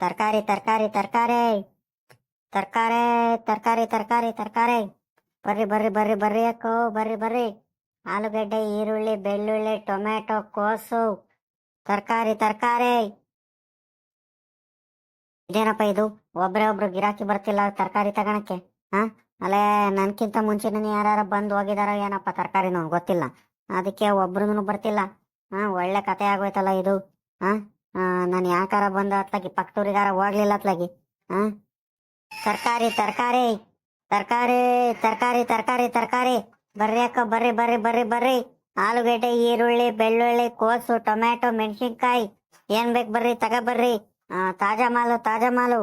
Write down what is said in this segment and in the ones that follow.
ತರಕಾರಿ ತರಕಾರಿ ತರಕಾರಿ. ತರಕಾರಿ ತರಕಾರಿ ತರಕಾರಿ ತರಕಾರಿ. ಬರ್ರಿ ಬರ್ರಿ ಬರ್ರಿ ಬರ್ರಿ ಅಕ್ಕೋ, ಬರ್ರಿ ಬರ್ರಿ. ಆಲೂಗಡ್ಡೆ, ಈರುಳ್ಳಿ, ಬೆಳ್ಳುಳ್ಳಿ ಟೊಮೆಟೊ ಕೋಸು. ತರಕಾರಿ ತರಕಾರಿ. ಇದೇನಪ್ಪ ಇದು? ಒಬ್ರೆ ಒಬ್ರು ಗಿರಾಕಿ ಬರ್ತಿಲ್ಲ ತರಕಾರಿ ತಗೋಣಕ್ಕೆ ಹಾ ಅಲ್ಲೇ ನನ್ಕಿಂತ ಮುಂಚೆನೇ ಯಾರು ಬಂದು ಹೋಗಿದಾರೋ ಏನಪ್ಪ ತರಕಾರಿನೂ ಗೊತ್ತಿಲ್ಲ. ಅದಕ್ಕೆ ಒಬ್ರು ಬರ್ತಿಲ್ಲ. ಹಾ ಒಳ್ಳೆ ಕತೆ ಆಗೋಯ್ತಲ್ಲ ಇದು ಹಾ ನಾನು ಯಾಕಾರ ಬಂದ ಅತ್ಲಾಗಿ? ಪಕ್ಕದೂರಿಗಾರ ಹೋಗ್ಲಿಲ್ಲ ಅತ್ಲಾಗಿ? ಹಾ ತರಕಾರಿ ತರಕಾರಿ ತರಕಾರಿ ತರಕಾರಿ ತರಕಾರಿ ತರಕಾರಿ. ಬರ್ರಿ ಅಕ್ಕ ಬರ್ರಿ ಬರ್ರಿ ಬರ್ರಿ ಬರ್ರಿ. ಆಲೂಗಡ್ಡೆ ಈರುಳ್ಳಿ ಬೆಳ್ಳುಳ್ಳಿ ಕೋಸು ಟೊಮ್ಯಾಟೊ ಮೆಣಸಿನ್ಕಾಯಿ. ಏನ್ ಬೇಕು ಬರ್ರಿ ತಗ ಬರ್ರಿ. ಆ, ತಾಜಾ ಮಾಲು ತಾಜಾ ಮಾಲು.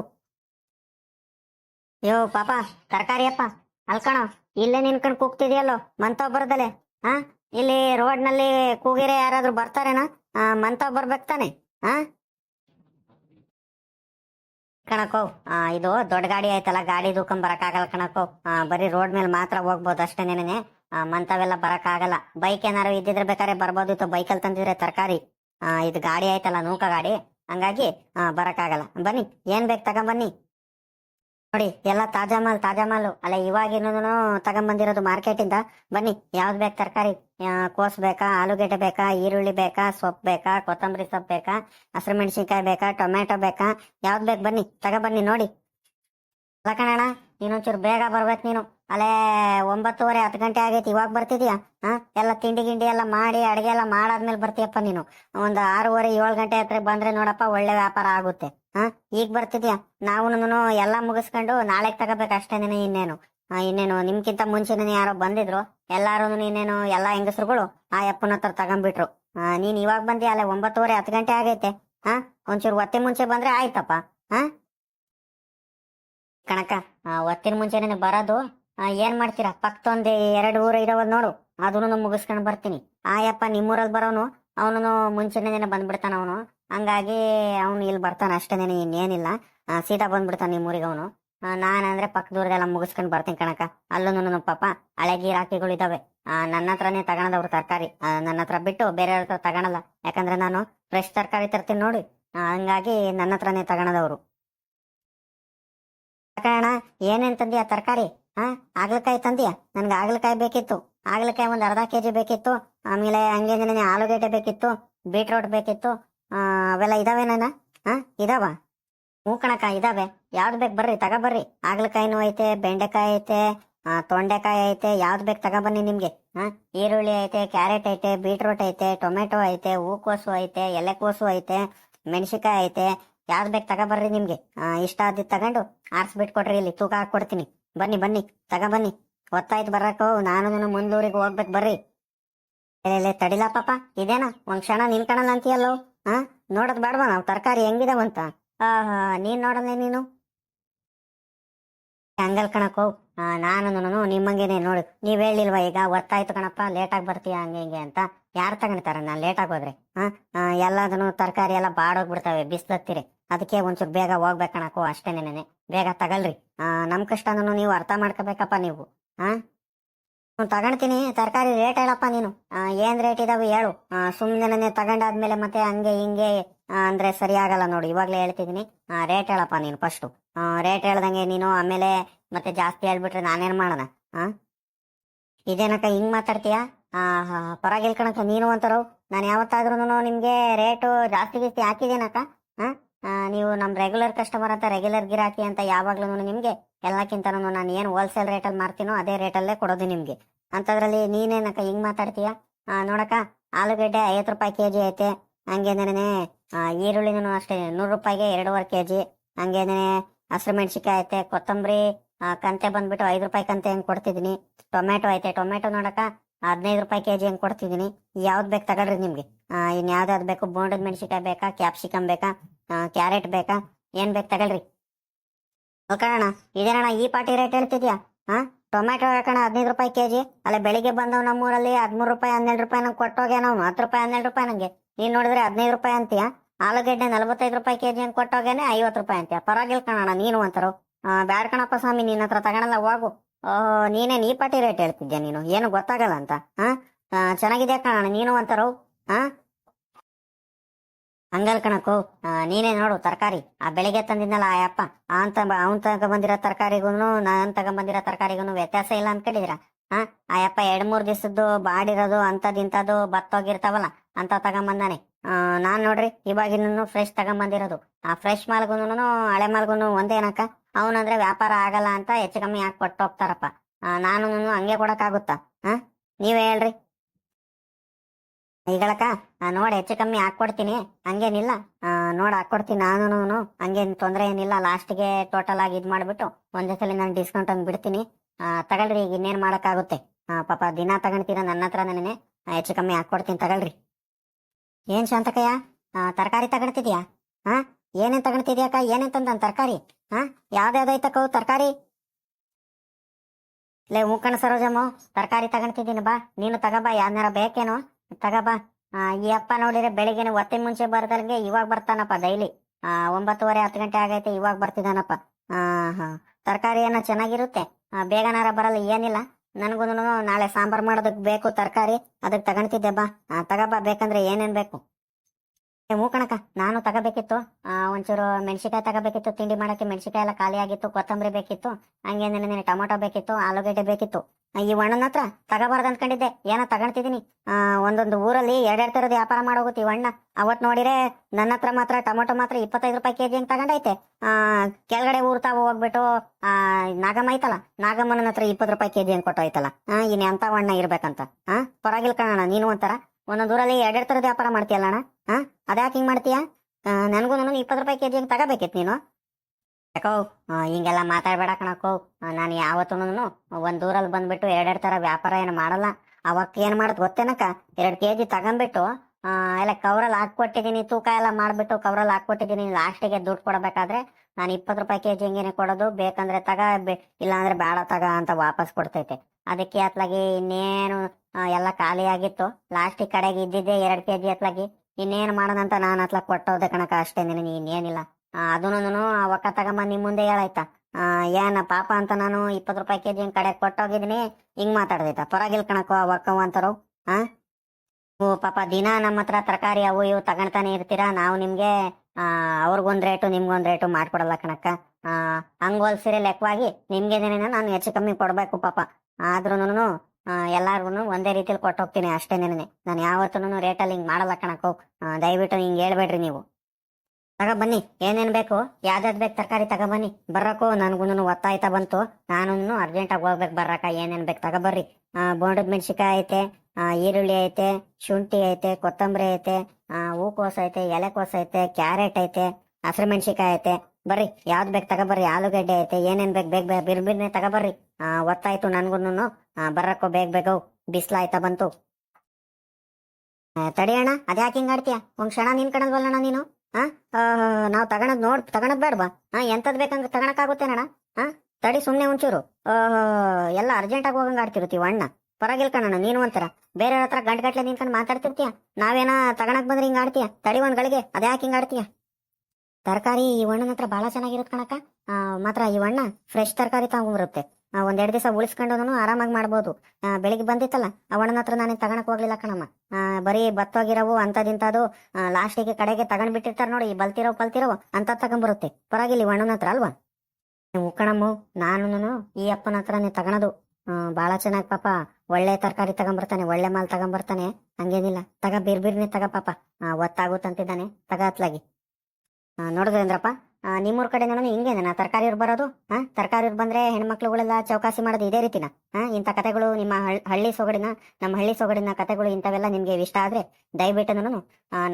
ಯೋ ಪಾಪ ತರಕಾರಿ ಅಪ್ಪ ಅಲ್ಕಣ ಇಲ್ಲೇ ನಿನ್ಕಂಡು ಕೂಗ್ತಿದ್ಯಲ್ಲೋ ಮಂತವ್ ಬರ್ದಲೆ ಹಾ ಇಲ್ಲಿ ರೋಡ್ನಲ್ಲಿ ಕೂಗಿರೆ ಯಾರಾದ್ರೂ ಬರ್ತಾರೇನಾ ಮಂತವ್ ಬರ್ಬೇಕು ತಾನೆ. ಹಾ ಕಣಕೋ ಆ, ಇದು ದೊಡ್ಡ ಗಾಡಿ ಐತಲ್ಲ ಗಾಡಿ ದೂಕೊಂಡ್ ಬರಕ್ಕಾಗಲ್ಲ ಕಣಕೋ ಆ, ಬರೀ ರೋಡ್ ಮೇಲೆ ಮಾತ್ರ ಹೋಗ್ಬೋದು ಅಷ್ಟೇ ನೆನೆ ಮಂತವೆಲ್ಲ ಬರಕ್ಕಾಗಲ್ಲ. ಬೈಕ್ ಏನಾರು ಇದ್ದಿದ್ರೆ ಬೇಕಾದ್ರೆ ಬರ್ಬೋದಿತ್ತು ಬೈಕಲ್ಲಿ ತಂದಿದ್ರೆ ತರಕಾರಿ. ಇದು ಗಾಡಿ ಆಯ್ತಲ್ಲ ನೂಕ ಗಾಡಿ. ಹಂಗಾಗಿ ಆ, ಬರಕ್ಕಾಗಲ್ಲ. ಬನ್ನಿ ಏನ್ ಬೇಕು ತಗೊಂಬನ್ನಿ. ನೋಡಿ ಎಲ್ಲ ತಾಜಾ ಮಾಲ್ ತಾಜಾ ಮಾಲು. ಅಲ್ಲ ಇವಾಗಿನೂ ತಗೊಂಬಂದಿರೋದು ಮಾರ್ಕೆಟಿಂದ. ಬನ್ನಿ ಯಾವ್ದು ಬೇಕು ತರಕಾರಿ? ಕೋಸ್ ಬೇಕಾ, ಆಲೂಗಡ್ಡೆ ಬೇಕಾ, ಈರುಳ್ಳಿ ಬೇಕಾ, ಸೊಪ್ಪು ಬೇಕಾ, ಕೊತ್ತಂಬರಿ ಸೊಪ್ಪು ಬೇಕಾ ಹಸಿರು ಮೆಣಸಿನ್ಕಾಯಿ ಬೇಕಾ ಟೊಮೆಟೊ ಬೇಕಾ, ಯಾವ್ದು ಬೇಕು ಬನ್ನಿ ತಗೊಬನ್ನಿ ನೋಡಿ. ಲಕ್ಕಣ್ಣ ನೀನೊಂಚೂರು ಬೇಗ ಬರ್ಬೇಕು ನೀನು. ಅಲ್ಲೇ ಒಂಬತ್ತುವರೆ ಹತ್ತು ಗಂಟೆ ಆಗೈತಿ, ಇವಾಗ ಬರ್ತಿದ್ಯಾ? ಹಾ ಎಲ್ಲ ತಿಂಡಿ ಗಿಂಡಿ ಎಲ್ಲ ಮಾಡಿ, ಅಡುಗೆ ಎಲ್ಲ ಮಾಡಾದ್ಮೇಲೆ ಬರ್ತೀಯಪ್ಪ ನೀನು. ಒಂದು ಆರೂವರೆ, ಏಳು ಗಂಟೆ ಹತ್ರ ಬಂದ್ರೆ ನೋಡಪ್ಪ, ಒಳ್ಳೆ ವ್ಯಾಪಾರ ಆಗುತ್ತೆ. ಹಾ ಈಗ ಬರ್ತಿದ್ಯಾ? ನಾವು ಎಲ್ಲ ಮುಗಿಸ್ಕೊಂಡು ನಾಳೆಗೆ ತಗೋಬೇಕು ಅಷ್ಟೇನೆ ಇನ್ನೇನು. ಇನ್ನೇನು ನಿಮ್ಗಿಂತ ಮುಂಚೆನೇ ಯಾರೋ ಬಂದಿದ್ರು ಎಲ್ಲಾರು ಇನ್ನೇನು ಎಲ್ಲಾ ಹೆಂಗಸರುಗಳು ಆ ಅಪ್ಪನ ಹತ್ರ ತಗೊಂಡ್ಬಿಟ್ರು ಆ, ನೀನ್ ಇವಾಗ ಬಂದಿ ಅಲ್ಲೇ ಒಂಬತ್ತುವರೆ ಹತ್ತು ಗಂಟೆ ಆಗೈತೆ. ಹಾ ಒಂಚೂರು ಒತ್ತೆ ಮುಂಚೆ ಬಂದ್ರೆ ಆಯ್ತಪ್ಪ. ಹಾ ಕಣಕ ಆ, ಒತ್ತಿನ ಮುಂಚೆನೆ ಬರೋದು. ಆ, ಏನ್ ಮಾಡ್ತೀರಾ? ಪಕ್ಕದೊಂದು ಎರಡು ಊರು ಇದಾವಲ್ ನೋಡು. ಅದನ್ನು ಮುಗಿಸ್ಕೊಂಡು ಬರ್ತೀನಿ. ಆಯಪ್ಪ ನಿಮ್ಮೂರಲ್ಲಿ ಬರೋನು ಅವನು ಮುಂಚೆನೆ ಬಂದ್ಬಿಡ್ತಾನ ಅವನು. ಹಂಗಾಗಿ ಅವನು ಇಲ್ಲಿ ಬರ್ತಾನ ಅಷ್ಟೇನೆ ಇನ್ನೇನಿಲ್ಲ. ಆ, ಸೀದಾ ಬಂದ್ಬಿಡ್ತಾನ ನಿಮ್ಮೂರಿಗೆ ಅವನು. ನಾನಂದ್ರೆ ಪಕ್ಕದೂರದೆಲ್ಲ ಮುಗಿಸ್ಕೊಂಡು ಬರ್ತೀನಿ ಕಣಕ ಅಲ್ಲೂ ಪಾಪ ಹಳೆ ಗಿರಾಕಿಗಳು ಇದಾವೆ. ನನ್ನ ಹತ್ರನೇ ತಗೊಳದವ್ರು ತರಕಾರಿ. ನನ್ನ ಹತ್ರ ಬಿಟ್ಟು ಬೇರೆ ಹತ್ರ ತಗೊಳಲ್ಲ. ಯಾಕಂದ್ರೆ ನಾನು ಫ್ರೆಶ್ ತರಕಾರಿ ತರ್ತೀನಿ ನೋಡಿ. ಹಂಗಾಗಿ ನನ್ನ ಹತ್ರನೇ ತಗೊಳದವ್ರು. ಕಾರಣ ಏನೇನ್ ತಂದಿಯಾ ತರಕಾರಿ? ಹಾ ಆಗ್ಲಕಾಯಿ ತಂದಿಯಾ? ನನ್ಗೆ ಆಗ್ಲಕಾಯಿ ಬೇಕಿತ್ತು. ಆಗ್ಲಕಾಯಿ ಒಂದು ಅರ್ಧ ಕೆಜಿ ಬೇಕಿತ್ತು. ಆಮೇಲೆ ಹಂಗೆ ಆಲೂಗೆಡ್ಡೆ ಬೇಕಿತ್ತು. ಬೀಟ್ರೋಟ್ ಬೇಕಿತ್ತು. ಅವೆಲ್ಲ ಇದಾವೆ ನನ್ನ ಹಾ ಇದಾವ? ಹ್ಞೂ ಕಣಕ ಇದಾವೆ. ಯಾವ್ದು ಬೇಕು ಬರ್ರಿ ತಗೊಬರ್ರಿ ಹಾಗಲಕಾಯಿನೂ ಐತೆ, ಬೆಂಡೆಕಾಯಿ ಐತೆ ತೊಂಡೆಕಾಯಿ ಐತೆ, ಯಾವ್ದು ಬೇಕು ತಗೊಬನ್ನಿ ನಿಮ್ಗೆ. ಹಾಂ ಈರುಳ್ಳಿ ಐತೆ, ಕ್ಯಾರೆಟ್ ಐತೆ, ಬೀಟ್ರೂಟ್ ಐತೆ, ಟೊಮೆಟೊ ಐತೆ, ಹೂಕೋಸು ಐತೆ, ಎಲೆಕೋಸು ಐತೆ ಮೆಣಸಿಕಾಯಿ ಐತೆ. ಯಾವ್ದು ಬೇಕು ತಗೊಬರ್ರಿ ನಿಮ್ಗೆ. ಇಷ್ಟ ಆದ್ದು ತಗೊಂಡು ಆರಿಸ್ಬಿಟ್ಟು ಕೊಡ್ರಿ ಇಲ್ಲಿ ತೂಕ ಹಾಕೊಡ್ತೀನಿ ಬನ್ನಿ ಬನ್ನಿ ತಗೊಬನ್ನಿ ಗೊತ್ತಾಯ್ತು ಬರಕ್ಕೋ, ನಾನು ಮುಂದೂರಿಗೆ ಹೋಗ್ಬೇಕು ಬರ್ರಿ. ಏ ತಡಿಲ ಪಾಪ. ಇದೇನಾ, ಒಂದ್ ಕ್ಷಣ ನಿನ್ಕಣಲ್ಲ ಅಂತೀಯಲ್ಲೋ ಹಾ ನೋಡೋದ್ ಬೇಡವಾ ನಾವು ತರಕಾರಿ ಹೆಂಗಿದಾವಂತ? ನೀನ್ ನೋಡಲ್ಲ ನೀನು? ಹಂಗಲ್ ಕಣಕೋ ನಾನು ನಿಮ್ಮಂಗೇನೆ ನೋಡು. ನೀವ್ ಹೇಳಿಲ್ವಾ ಈಗ ಗೊತ್ತಾಯ್ತು ಕಣಪ್ಪ ಲೇಟ್ ಆಗಿ ಬರ್ತೀಯ ಹಂಗೆ ಹಿಂಗೆ ಅಂತ. ಯಾರು ತಗೊಂಡಿತಾರ ನಾನು ಲೇಟ್ ಆಗಿ ಹೋದ್ರೆ ಹಾ ಎಲ್ಲದನ್ನು ತರಕಾರಿ ಎಲ್ಲ ಬಾಡೋಗ್ಬಿಡ್ತಾವೆ ಬಿಸ್ಲತ್ತಿರಿ. ಅದಕ್ಕೆ ಒಂಚೂರು ಬೇಗ ಹೋಗ್ಬೇಕು ಕಣಕೋ ಅಷ್ಟೇನೇನೆ ಬೇಗ ತಗಲ್ರಿ ಆ, ನಮ್ ಕಷ್ಟನೂ ನೀವು ಅರ್ಥ ಮಾಡ್ಕೋಬೇಕಪ್ಪ ನೀವು. ಹಾ ಹ್ಮ್, ತಗೊಳ್ತೀನಿ ತರಕಾರಿ ರೇಟ್ ಹೇಳಪ್ಪ ನೀನು. ಆ, ಏನ್ ರೇಟ್ ಇದಾವೆ ಹೇಳು. ಸುಮ್ಮನೆ ತಗೊಂಡಾದ್ಮೇಲೆ ಮತ್ತೆ ಹಂಗೆ ಹಿಂಗೆ ಆ, ಅಂದ್ರೆ ಸರಿಯಾಗಲ್ಲ ನೋಡು ಇವಾಗ್ಲೇ ಹೇಳ್ತಿದೀನಿ ರೇಟ್ ಹೇಳಪ್ಪ ನೀನು ಫಸ್ಟು ರೇಟ್ ಹೇಳ್ದಂಗೆ ನೀನು ಆಮೇಲೆ ಮತ್ತೆ ಜಾಸ್ತಿ ಹೇಳ್ಬಿಟ್ರೆ ನಾನೇನು ಮಾಡೋಣ? ಹಾಂ ಇದೇನಕ್ಕ ಹಿಂಗೆ ಮಾತಾಡ್ತೀಯಾ? ಪರಾಗಿಲ್ಕಣಕ್ಕ ನೀನು ಅಂತಾರೋ ನಾನು ಯಾವತ್ತಾದ್ರೂ ನಿಮಗೆ ರೇಟು ಜಾಸ್ತಿ ಜಾಸ್ತಿ ಹಾಕಿದೇನಕ್ಕ ಆ, ನೀವು ನಮ್ಮ ರೆಗ್ಯುಲರ್ ಕಸ್ಟಮರ್ ಅಂತ ರೆಗ್ಯುಲರ್ ಗಿರಾಕಿ ಅಂತ ಯಾವಾಗ್ಲೂ ನಿಮಗೆ ಎಲ್ಲಕ್ಕಿಂತ ನಾನು ಏನು ಹೋಲ್ಸೇಲ್ ರೇಟಲ್ಲಿ ಮಾರ್ತೀನೋ ಅದೇ ರೇಟಲ್ಲೇ ಕೊಡೋದು ನಿಮಗೆ. ಅಂಥದ್ರಲ್ಲಿ ನೀನೇನಕ್ಕ ಹಿಂಗೆ ಮಾತಾಡ್ತೀಯಾ? ನೋಡಕ್ಕ ಆಲೂಗಡ್ಡೆ ಐವತ್ತು ರೂಪಾಯಿ ಕೆ ಜಿ ಐತೆ. ಹಂಗೇನೇನೆ ಈರುಳ್ಳಿನೂ ಅಷ್ಟೇ, ನೂರು ರೂಪಾಯಿಗೆ ಎರಡೂವರೆ ಕೆಜಿ. ಹಂಗೇನೆ ಹಸಿರು ಮೆಣಸಿಕಾಯಿ ಐತೆ, ಕೊತ್ತಂಬರಿ ಕಂತೆ ಬಂದ್ಬಿಟ್ಟು ಐದು ರೂಪಾಯಿ ಕಂತೆ ಹೆಂಗೆ ಕೊಡ್ತಿದ್ದೀನಿ. ಟೊಮೆಟೊ ಐತೆ ಟೊಮೆಟೊ ನೋಡಕ್ಕ ಹದಿನೈದು ರೂಪಾಯಿ ಕೆಜಿ ಹೆಂಗೆ ಕೊಡ್ತಿದ್ದೀನಿ. ಯಾವ್ದು ಬೇಕು ತಗೊಳ್ರಿ ನಿಮಗೆ. ಇನ್ನು ಇನ್ ಯಾವ್ದಾವ್ದು ಬೇಕು, ಬೋಂಡದ ಮೆಣಸಿಕಾಯಿ ಬೇಕಾ ಕ್ಯಾಪ್ಸಿಕಮ್ ಬೇಕಾ ಕ್ಯಾರೆಟ್ ಬೇಕಾ, ಏನು ಬೇಕು ತಗೊಳ್ರಿ. ಓಕಣ ಇದೇನಣ್ಣ, ಈ ಪಾಟಿ ರೇಟ್ ಹೇಳ್ತಿದ್ಯಾ? ಹಾಂ ಟೊಮೆಟೊ ಹಾಕೋಣ ಹದಿನೈದು ರೂಪಾಯಿ ಕೆ ಜಿ ಅಲ್ಲ ಬೆಳಿಗ್ಗೆ ಬಂದವ್ ನಮ್ಮೂರಲ್ಲಿ, ಹದಿಮೂರು ರೂಪಾಯಿ, ಹನ್ನೆರಡು ರೂಪಾಯಿ ನಂಗೆ ಕೊಟ್ಟೋಗ್ಯಾನ ಅವ್ನು ಹತ್ತು ರೂಪಾಯಿ, ಹನ್ನೆರಡು ರೂಪಾಯಿ ನಂಗೆ. ನೀನ್ ನೋಡಿದ್ರೆ ಹದಿನೈದು ರೂಪಾಯಿ ಅಂತೀಯ? ಆಲೂಗಡ್ಡೆ ನಲವತ್ತೈದು ರೂಪಾಯಿ ಕೆಜಿ ಅಂತ ಕೊಟ್ಟೋಗೇನೆ ಐವತ್ತು ರೂಪಾಯಿ ಅಂತೀಯ. ಪರವಾಗಿಲ್ಲ ಕಣಣ್ಣ ನೀನು ಅಂತಾರು ಬ್ಯಾಡ ಕಣಪ್ಪ ಸ್ವಾಮಿ ನಿನ್ನ ಹತ್ರ ತಗೊಳಲ್ಲ ಹೋಗು. ಓಹ್ ನೀನೇ ನೀ ಪಾಟಿ ರೇಟ್ ಹೇಳ್ತಿದ್ದೆ ನೀನು? ಏನು ಗೊತ್ತಾಗಲ್ಲ ಅಂತ ಹಾ ಚೆನ್ನಾಗಿದೆ ಕಣಣ್ಣ ನೀನು ಅಂತಾರು ಹಾ ಹಂಗಲ್ ಕಣಕ್ಕು ಆ, ನೀನೇ ನೋಡು ತರಕಾರಿ. ಆ ಬೆಳಿಗ್ಗೆ ತಂದಿದ್ನಲ್ಲ ಆ ಅಪ್ಪ ಅಂತ ಅವನ್ ತಗೊಂಬಂದಿರೋ ತರಕಾರಿಗೂ ನಾನ್ ತಗೊಂಬಂದಿರೋ ತರಕಾರಿಗೂ ವ್ಯತ್ಯಾಸ ಇಲ್ಲ ಅನ್ಕೊಂಡಿದ್ರ ಹಾ ಆ ಅಪ್ಪ ಎರಡ್ ಮೂರ್ ದಿವಸದ್ದು ಬಾಡಿರೋದು ಅಂತದ್ ಬತ್ತ ಬತ್ತೋಗಿರ್ತಾವಲ್ಲ ಅಂತ ತಗೊಂಬಂದಾನೆ. ನಾನ್ ನೋಡ್ರಿ ಇವಾಗಿನೂ ಫ್ರೆಶ್ ತಗೊಂಬಂದಿರೋದು. ಆ ಫ್ರೆಶ್ ಮಾಲ್ಗುನು ಹಳೆ ಮಾಲ್ಗುನು ಒಂದೇನಕ್ಕ ಅವನಂದ್ರೆ ವ್ಯಾಪಾರ ಆಗಲ್ಲ ಅಂತ ಹೆಚ್ಚು ಕಮ್ಮಿ ಹಾಕಿ ಕೊಟ್ಟು ಹೋಗ್ತಾರಪ್ಪ? ನಾನು ಹಂಗೆ ಕೊಡಕ್ಕಾಗುತ್ತಾ? ಹಾ ನೀವೇ ಹೇಳ್ರಿ. ಈಗಳಕ್ಕ ನೋಡಿ ಹೆಚ್ಚು ಕಮ್ಮಿ ಹಾಕ್ಕೊಡ್ತೀನಿ ಹಂಗೇನಿಲ್ಲ. ನೋಡ್ ಹಾಕ್ಕೊಡ್ತೀನಿ ನಾನು ಹಂಗೇನ್ ತೊಂದರೆ ಏನಿಲ್ಲ. ಲಾಸ್ಟ್ಗೆ ಟೋಟಲ್ ಆಗಿ ಇದ್ ಮಾಡ್ಬಿಟ್ಟು ಒಂದೇ ಸಲ ನಾನು ಡಿಸ್ಕೌಂಟ್ ಅಂದ್ ಬಿಡ್ತೀನಿ. ತಗೊಳ್ರಿ, ಈಗ ಇನ್ನೇನು ಮಾಡೋಕ್ಕಾಗುತ್ತೆ? ಪಾಪ ದಿನ ತಗೊಂತೀರ ನನ್ನ. ಹತ್ರ ನನನೆ ಹೆಚ್ಚು ಕಮ್ಮಿ ಹಾಕ್ಕೊಡ್ತೀನಿ ತಗೊಳ್ರಿ. ಏನ್ ಶಾಂತಕಯ್ಯ? ತರಕಾರಿ ತಗೊಳ್ತಿದ್ಯಾ? ಹಾ ಏನೇನ್ ತಗೊಳ್ತಿದ್ಯಾಕ ಏನೇನ್ ತಂದ ತರಕಾರಿ? ಹಾ ಯಾವ್ದಾವ್ದೈತಕ್ಕ ತರಕಾರಿ? ಲೇ ಮೂಕಣ ಸರೋಜಮ್ಮ, ತರಕಾರಿ ತಗೊಂತಿದ್ದೀನಿ ಬಾ. ನೀನು ತಗೋಬಾ ಯಾವ್ದಾರ ಬೇಕೇನೋ, ತಗೋಬಾ. ಈ ಅಪ್ಪ ನೋಡಿದ್ರೆ ಬೆಳಿಗ್ಗೆನೆ ಒತ್ತೆ ಮುಂಚೆ ಬರ್ದಲ್ಗೆ ಇವಾಗ ಬರ್ತಾನಪ್ಪ ಡೈಲಿ. ಆ, ಒಂಬತ್ತುವರೆ ಹತ್ತು ಗಂಟೆ ಆಗೈತೆ, ಇವಾಗ ಬರ್ತಿದ್ದಾನಪ್ಪ ಹಾ ಹಾ ತರಕಾರಿ ಏನೋ ಚೆನ್ನಾಗಿರುತ್ತೆ ಬೇಗನಾರ ಬರಲ್ಲ, ಏನಿಲ್ಲ. ನನಗೂ ನಾಳೆ ಸಾಂಬಾರ್ ಮಾಡೋದಕ್ಕೆ ಬೇಕು ತರಕಾರಿ ಅದಕ್ಕೆ ತಗೊಂತಿದ್ದೆ ಬಾ. ತಗೋಬಾ ಬೇಕಂದ್ರೆ ಏನೇನ್ ಬೇಕು? ಏ ಕಣಕ ನಾನು ತಗೋಬೇಕಿತ್ತು. ಒಂಚೂರು ಮೆಣಸಿಕಾಯಿ ತಗೋಬೇಕಿತ್ತು, ತಿಂಡಿ ಮಾಡಕ್ಕೆ ಮೆಣಸಿಕಾಯಿ ಎಲ್ಲ ಖಾಲಿ ಆಗಿತ್ತು, ಕೊತ್ತಂಬರಿ ಬೇಕಿತ್ತು, ಹಂಗೆ ನೆನೆ ಟೊಮೊಟೊ ಬೇಕಿತ್ತು, ಆಲೂಗಡ್ಡೆ ಬೇಕಿತ್ತು. ಈ ಅಣ್ಣನ ಹತ್ರ ತಗೋಬಾರ್ದು ಅನ್ಕೊಂಡಿದ್ದೆ, ಏನೋ ತಗೊಂತಿದ್ದೀನಿ ಆ, ಒಂದೊಂದು ಊರಲ್ಲಿ ಎರಡೆರಡು ತರದ ವ್ಯಾಪಾರ ಮಾಡೋಗುತ್ತೆ ಈ ಅಣ್ಣ ಅವತ್ ನೋಡಿರೆ ನನ್ನ ಹತ್ರ ಮಾತ್ರ, ಟೊಮೊಟೊ ಮಾತ್ರ ಇಪ್ಪತ್ತೈದು ರೂಪಾಯಿ ಕೆಜಿ ಹಂಗೆ ತಗೊಂಡೈತೆ. ಕೆಳಗಡೆ ಊರ್ ತಾವು ಹೋಗ್ಬಿಟ್ಟು ನಾಗಮ್ಮ ಐತಲ್ಲ ನಾಗಮ್ಮನ ಹತ್ರ ಇಪ್ಪತ್ತು ರೂಪಾಯಿ ಕೆಜಿ ಹಂಗೆ ಕೊಟ್ಟೋಯ್ತಲ್ಲ. ಆ, ಇನ್ ಎಂತ ಅಣ್ಣ ಇರ್ಬೇಕಂತ. ಆ, ಪರವಾಗಿಲ್ಲ ಕಣಣ್ಣ, ನೀನು ಒಂಥರ. ಒಂದೊಂದ್ ಊರಲ್ಲಿ ಎರಡೆರಡು ಥರದ ವ್ಯಾಪಾರ ಮಾಡ್ತೀಯಲ್ಲ ಅಣ್ಣ? ಆ ಅದ್ಯಾಕೆ ಹಿಂಗೆ ಮಾಡ್ತೀಯಾ? ನನಗೂ ನಾನು ಇಪ್ಪತ್ತು ರೂಪಾಯಿ ಕೆ ಜಿ ಹಿಂಗೆ ತಗೋಬೇಕಿತ್ತು ನೀನು. ಯಾಕೋ ಹಿಂಗೆಲ್ಲ ಮಾತಾಡಬೇಡ ಕಣಕ್ಕೋ. ನಾನು ಯಾವತ್ತೂ ಒಂದ್ ಊರಲ್ಲಿ ಬಂದ್ಬಿಟ್ಟು ಎರಡೆರಡು ಥರ ವ್ಯಾಪಾರ ಏನು ಮಾಡಲ್ಲ. ಅವಾಗ ಏನು ಮಾಡೋದು ಗೊತ್ತೇನಕ್ಕ? ಎರಡು ಕೆಜಿ ತಗೊಂಡ್ಬಿಟ್ಟು ತಗೊಂಬಿಟ್ಟು ಎಲ್ಲ ಕವರಲ್ಲಿ ಹಾಕ್ಕೊಟ್ಟಿದ್ದೀನಿ ತೂಕ ಎಲ್ಲ ಮಾಡಿಬಿಟ್ಟು ಕವರಲ್ಲಿ ಹಾಕ್ಕೊಟ್ಟಿದ್ದೀನಿ ಲಾಸ್ಟಿಗೆ ದುಡ್ಡು ಕೊಡಬೇಕಾದ್ರೆ ನಾನು ಇಪ್ಪತ್ತು ರೂಪಾಯಿ ಕೆ ಜಿ ಹಿಂಗೇನೆ ಕೊಡೋದು. ಬೇಕಂದ್ರೆ ತಗ, ಬೆ- ಇಲ್ಲಾಂದ್ರೆ ಬೇಡ ತಗ ಅಂತ ವಾಪಸ್ ಕೊಡ್ತೈತೆ. ಅದಕ್ಕೆ ಅತ್ಲಾಗಿ ಇನ್ನೇನು ಎಲ್ಲ ಖಾಲಿ ಆಗಿತ್ತು. ಲಾಸ್ಟಿಗೆ ಕಡೆಗೆ ಇದ್ದಿದ್ದೆ ಎರಡ್ ಕೆಜಿ ಅತ್ಲಾಗಿ. ಇನ್ನೇನು ಮಾಡೋದಂತ ನಾನು ಅತ್ಲಾಗ ಕೊಟ್ಟೋದೆ ಕಣಕ ಅಷ್ಟೇ ನಿನಗೆ ಇನ್ನೇನಿಲ್ಲ. ಅದನ್ನು ಅವಕ್ಕ ತಗಮ್ಮ ನಿಮ್ಮ ಮುಂದೆ ಹೇಳಾಯ್ತಾ ಆ, ಏನ ಪಾಪ ಅಂತ ನಾನು ಇಪ್ಪತ್ತು ರೂಪಾಯಿ ಕೆಜಿ ಹಿಂಗೆ ಕಡೆ ಕೊಟ್ಟೋಗಿದ್ದೀನಿ ಹಿಂಗ್ ಮಾತಾಡ್ದೈತ ಪರವಾಗಿಲ್ಲ ಕಣಕೋ ಒಕ್ಕವು ಅಂತಾರೋ. ಆ? ಓ ಪಾಪ ದಿನ ನಮ್ಮ ಹತ್ರ ತರಕಾರಿ ಅವು ಇವು ತಗೊಂತಾನೆ ಇರ್ತೀರಾ ನಾವು ನಿಮ್ಗೆ ಅವ್ರಿಗೊಂದು ರೇಟು ನಿಮ್ಗೊಂದು ರೇಟು ಮಾಡ್ಕೊಡಲ್ಲ ಕಣಕ್ಕ. ಆ ಹಂಗ್ ಹೋಲ್ಸಿರಿ ಲೆಕ್ಕವಾಗಿ ನಿಮ್ಗೆ ನಾನು ಹೆಚ್ಚು ಕಮ್ಮಿ ಕೊಡಬೇಕು ಪಾಪ. ಆದ್ರೂನು ಎಲ್ಲಾರ್ಗು ಒಂದೇ ರೀತಿಲಿ ಕೊಟ್ಟೋಗ್ತೀನಿ ಅಷ್ಟೇ ನಿನಗೆ. ನಾನು ಯಾವತ್ತೂ ರೇಟಲ್ಲಿ ಹಿಂಗೆ ಮಾಡಲ್ಲ ಕಣಕ್ಕೋ ದಯವಿಟ್ಟು ಹಿಂಗೆ ಹೇಳ್ಬೇಡ್ರಿ ನೀವು. ತಗ ಬನ್ನಿ ಏನೇನ್ ಬೇಕು? ಯಾವ್ದಾದ್ ಬೇಕು ತರಕಾರಿ ತಗೊಬನ್ನಿ. ಬರೋಕು ನನಗೂ ಒತ್ತಾಯ್ತಾ ಬಂತು. ನಾನು ಅರ್ಜೆಂಟ್ ಆಗಿ ಹೋಗ್ಬೇಕು ಬರ್ರಕ್ಕ ಏನೇನ್ ಬೇಕು ತಗೊಬರ್ರಿ. ಬರ್ರಿ ಬೋಂಡದ ಮೆಣಸಿಕಾಯಿ ಐತೆ ಈರುಳ್ಳಿ ಐತೆ, ಶುಂಠಿ ಐತೆ, ಕೊತ್ತಂಬರಿ ಐತೆ ಹೂಕೋಸ್ ಐತೆ, ಎಲೆಕೋಸ್ ಐತೆ, ಕ್ಯಾರೆಟ್ ಐತೆ, ಹಸಿರು ಮೆಣಸಿಕಾಯಿ ಐತೆ. ಬರ್ರಿ, ಯಾವ್ದು ಬೇಕು ತಗೋಬರ್ರಿ, ಆಲೂಗಡ್ಡೆ ಐತೆ, ಏನೇನ್ ಬೇಕು ಬೇಗ ಬೇಗ ಬಿರ್ ಬಿರ್ನೆ ತಗೋಬರ್ರಿ. ಒತ್ತಾಯ್ತು ನನ್ಗೂನು ಬರಕ್ಕೂ ಬೇಗ ಬೇಗ ಬಿಸ್ಲಾಯ್ತಾ ಬಂತು. ತಡಿ ತಡಿಯಣ್ಣ ಅದ್ಯಾಕೆ ಹಿಂಗ್ ಆಡ್ತೀಯ? ಒಂದ್ ಕ್ಷಣ ನಿನ್ ಕಣದ್ವಲ್ಲಣ್ಣ ನೀನು. ಆ ನಾವು ತಗೊಳದ್ ನೋಡ್ ತಗೊಳದ್ ಬೇಡ್ವಾ? ಹಾ ಎಂತದ್ ಬೇಕಂದ್ರೆ ತಗೊಳಕಾಗುತ್ತೇನಣ್ಣ ಹಾ ತಡಿ ಸುಮ್ನೆ ಒಂಚೂರು. ಎಲ್ಲ ಅರ್ಜೆಂಟ್ ಆಗಿ ಹೋಗಂಗ ಆಡ್ತಿರ್ತೀವಿ ಅಣ್ಣ. ಪರವಾಗಿಲ್ ಕಣಣ್ಣ, ನೀನು ಒಂಥರ. ಬೇರೆ ಹತ್ರ ಗಂಟ್ ಗಟ್ಲೆ ನಿಂತ್ಕೊಂಡು ಮಾತಾಡ್ತಿರ್ತೀಯ? ನಾವೇನ ತಗೊಳಕ್ ಬಂದ್ರೆ ಹಿಂಗ್ ಆಡ್ತೀಯ? ತಡಿ ಒಂದ್ ಗಳಿಗೆ, ಅದ್ಯಾಕೆ ಹಿಂಗ್ ಆಡ್ತೀಯ? ತರಕಾರಿ ಈ ಅಣ್ಣನ ಹತ್ರ ಬಹಳ ಚೆನ್ನಾಗಿರುತ್ತೆ ಕಣಕ್ಕ. ಮಾತ್ರ ಈ ಹಣ್ಣ ಫ್ರೆಶ್ ತರಕಾರಿ ತಗೊಂಡ್ಬರುತ್ತೆ ಒಂದೆರಡು ದಿವಸ ಉಳಿಸ್ಕೊಂಡು ಆರಾಮಾಗಿ ಮಾಡ್ಬೋದು. ಬೆಳಿಗ್ಗೆ ಬಂದಿತ್ತಲ್ಲ, ಆ ಅಣ್ಣನ ಹತ್ರ ನಾನೇನ್ ತಗೊಳಕ್ ಹೋಗ್ಲಿಲ್ಲ ಕಣಮ್ಮ. ಬರೀ ಬತ್ತೋಗಿರವು ಅಂತದಿಂತದು ಲಾಸ್ಟಿಗೆ ಕಡೆಗೆ ತಗೊಂಡ್ ಬಿಟ್ಟಿರ್ತಾರ ನೋಡಿ, ಈ ಬಲ್ತಿರೋ ಪಲ್ತಿರೋ ಅಂತ ತಗೊಂಡ್ಬರುತ್ತೆ ಪರವಾಗಿಲ್ಲ, ಈ ಅಣ್ಣನ ಹತ್ರ ಅಲ್ವಾ? ಉಕ್ಕಣಮ್ಮು ನಾನು ಈ ಅಪ್ಪನ ಹತ್ರನೇ ತಗೊಳೋದು. ಬಹಳ ಚೆನ್ನಾಗಿ ಪಾಪ, ಒಳ್ಳೆ ತರಕಾರಿ ತಗೊಂಬರ್ತಾನೆ, ಒಳ್ಳೆ ಮಾಲ್ ತಗೊಂಡ್ಬರ್ತಾನೆ ಹಂಗೇನಿಲ್ಲ, ತಗ ಬಿರ್ ಬಿರ್ನೆ ತಗ ಪಾಪ. ಒತ್ತಾಗುತ್ತಂತಿದ್ದಾನೆ ತಗ ಹತ್ಲಾಗಿ ನೋಡಿದ್ರೇಂದ್ರಪ್ಪ ನಿಮ್ಮೂರ್ ಕಡೆ ನಾನು ಹಿಂಗೇನ ತರಕಾರಿಯವ್ರು ಬರೋದು ಹಾ ತರಕಾರಿಯವ್ರು ಬಂದ್ರೆ ಹೆಣ್ಮಕ್ಳುಗಳೆಲ್ಲ ಚೌಕಾಸಿ ಮಾಡೋದು ಇದೇ ರೀತಿನ. ಹಾ ಇಂಥ ಕತೆಗಳು ನಿಮ್ಮ ಹಳ್ಳಿ ಸೊಗಡಿನ, ನಮ್ಮ ಹಳ್ಳಿ ಸೊಗಡಿನ ಕತೆಗಳು ಇಂಥವೆಲ್ಲ ನಿಮ್ಗೆ ಇಷ್ಟ ಆದ್ರೆ ದಯವಿಟ್ಟು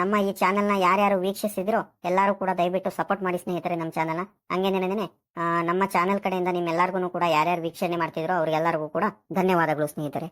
ನಮ್ಮ ಈ ಚಾನೆಲ್ನ ಯಾರ್ಯಾರು ವೀಕ್ಷಿಸಿದ್ರೋ ಎಲ್ಲರೂ ಕೂಡ ದಯವಿಟ್ಟು ಸಪೋರ್ಟ್ ಮಾಡಿ ಸ್ನೇಹಿತರೆ ನಮ್ಮ ಚಾನೆಲ್ನ. ಹಂಗೆ ನಮ್ಮ ಚಾನೆಲ್ ಕಡೆಯಿಂದ ನಿಮ್ಮೆಲ್ಲರಿಗೂ ಕೂಡ ಯಾರ್ಯಾರು ವೀಕ್ಷಣೆ ಮಾಡ್ತಿದ್ರೋ ಅವ್ರಿಗೆಲ್ಲರಿಗೂ ಕೂಡ ಧನ್ಯವಾದಗಳು ಸ್ನೇಹಿತರೆ.